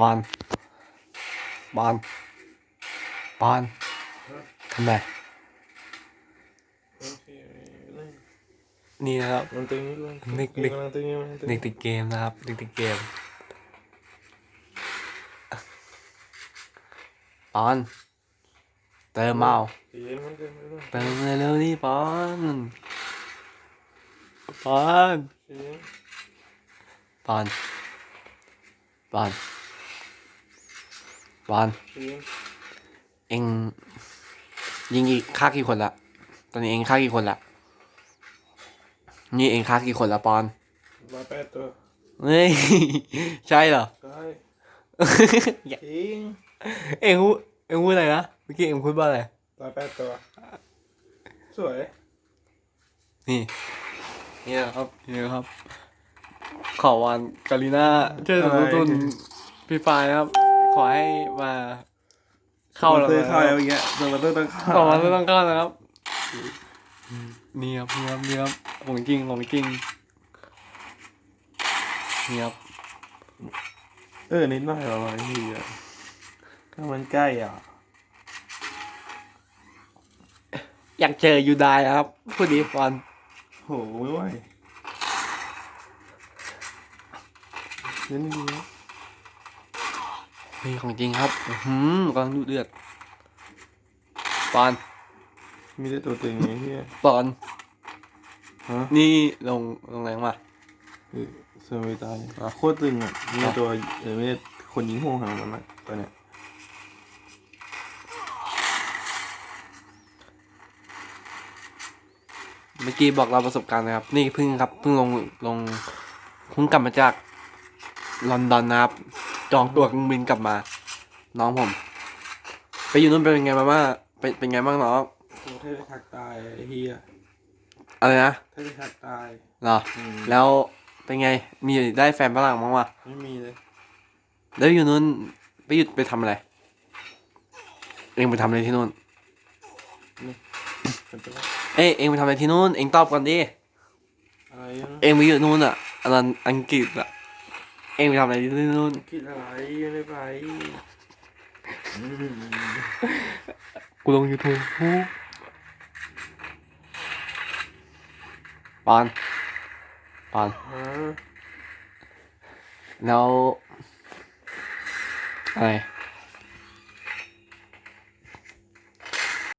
บอลบอลบอลทำไมนี่นะครับมันตึงนิดนึงนึกนึกติดเกมนะครับเด็กติดเกมปอนเติมเมาเย็นมันเกินไปด้วยเติมเร็วๆนี่ปอนปอนปอนปอน ปอนใจเย็นเองยิงอีกฆ่ากี่คนละตอนนี้เองฆ่ากี่คนละนี่เองฆ่ากี่คนละปอนมาแปดตัวเฮ้ยใช่เหรอใช่อย่าจริงเอ็งพูดเอ็งพูดอะไรนะเมื่อกี้เอ็งพูดว่าอะไรร้อยแปดตัวสวยนี่นี่นะครับนี่นะครับขอวันกาลิน่าช่วยสนับสนุนพี่ฟายนะครับ ขอให้มาเข้าแล้วเตอนะร์คเข้ารับอย่างเงี้ยเตอร์เตอร์ต้องเข้าต่อมาไม่ต้องเข้านะครับ นี่ครับนี่ครับนี่ครับของจริงของจริงนี่ครับเออนิดหน่อยประมาณนี้อะถ้ามันใกล้อะ อยากเจอยูไดอะครับพูดดีฟอนโหไม่ไหว เล่นดีนะนี่ของจริงครับอื้อหือกำลังดูเดือดปอนมีแต่ตัวตึงไงพี่ปอนฮะนี่ลงลงแรงมาคือเซอร์วิตายอะโคตรตึงอะมีแต่ตัวเออไม่ได้คนยิงห่วงหางมันอะตัวเนี้ยเมื่อกี้บอกเราประสบการณ์นะครับ นี่เพิ่งครับเพิ่งลงลงเพิ่งกลับมาจากลอนดอนนะครับ จองตั๋วเครื่องบินกลับมา น้องผม ไปอยู่นู่นเป็นไงบ้างว่าเป็นเป็นไงบ้างน้องตัวเทพทักตายไอ้เฮียอะไรนะเทพทักตายเหรออืมแล้วเป็นไง มีได้แฟนฝรั่งบ้างวะไม่มีเลยแล้วอยู่นู่นไปหยุดไปทำอะไร เองไปทำอะไรที่นู่น เป็นตัวเอ้ยเองไปทำอะไรที่นู่น เองตอบก่อนดิ อะไรยังเองไปอยู่นู่นอะอันนั้นอังกฤษอะ เองไปทำอะไรที่นู่นคิดอ